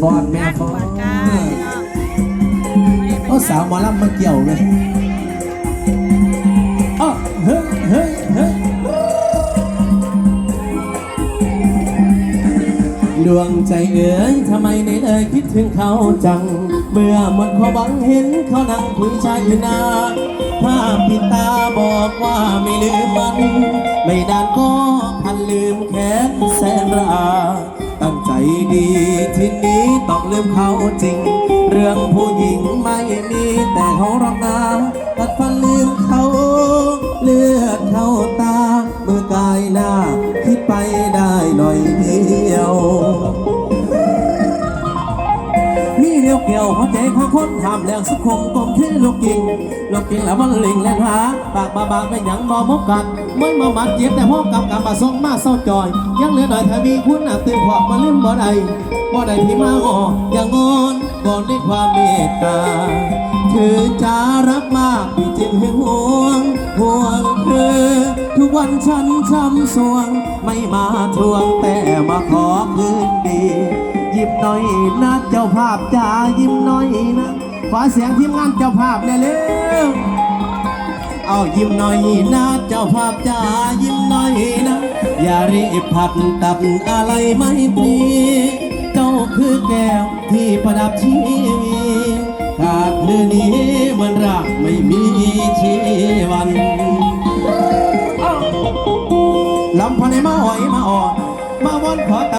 ฟอนแม่ฟอนโอ้สาวหมอลำมาเกี่ยวเลยอ้อเฮ้ยเฮ้ยเฮ้ยดวงใจเอ๋ยทำไมในเอ่ยคิดถึงเขาจัง เมื่อหมดความหวังเห็นเขานั่งคุยชายอนาภาพปิดตาบอกว่าไม่ลืมมัน ไม่นานก็พันลืมแค้นแสนรา ดีที่นี้ต้องลืมเขาจริง เรื่องผู้หญิงไม่มีแต่เขารองนาตัดฟันลืมเขาเลือดเข้าตาเมื่อกายหน้าคิดไปได้หน่อยเดียว มีเกี่ยวหัวใจของคนทำแล้วสุขคงกลมคือลูกกิ่งลูกกิ่งแล้วมันลิงแล่นหาปากบาบางเป็นหยังบอมกกันไม่มาบาดเจ็บแต่พบกับกำบาทรงมาเศร้าจอย ยังเหลือหน่อยถ้ามีคุณน่ะตื่นพอมาลืมบ่ได้บ่ได้ที่มาอ่ออย่างงอนก่อนด้วยความเมตตาถือจะรักมากพี่จึงหึงหวงห่วงเธอทุกวันฉันช้ำสวง ไม่มาทวงแต่มาขอคืนดี หน่อยนะเจ้าภาพจ๋ายิ้มหน่อยนะขอเสียงทีมงานเจ้าภาพเลยเร็วเอายิ้มหน่อยนะเจ้าภาพจ๋ายิ้มหน่อยนะ อย่ารีบผัดตับอะไรไม่ปรีเจ้าคือแก้วที่ประดับชีวิตขาดเรือนี้เหมือนรักไม่มีชีวันลำพันให้มาหอยมาอ่อนมาวนขอตา